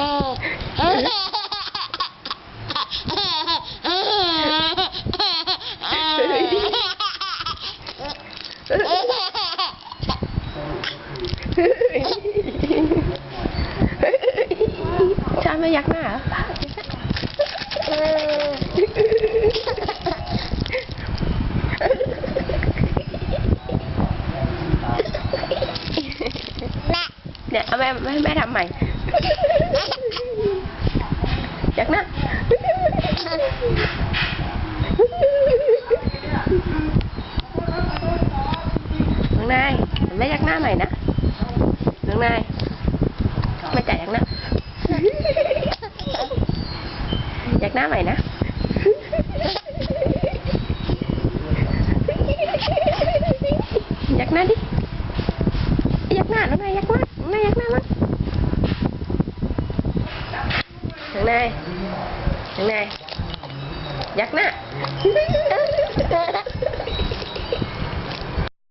ชาไม่ยักหน้าเหรอเนี่ยเอาแม่แม่แม่ทำใหม่ ยักน้าน้องนายแม่ยักหน้าใหม่นะน้องนายแม่จ่ายยักหน้ายักหน้าใหม่นะยักหน้าดิยักหน้าน้องนายยักหน้าน้องนายยักหน้ามั้ง น้องนาย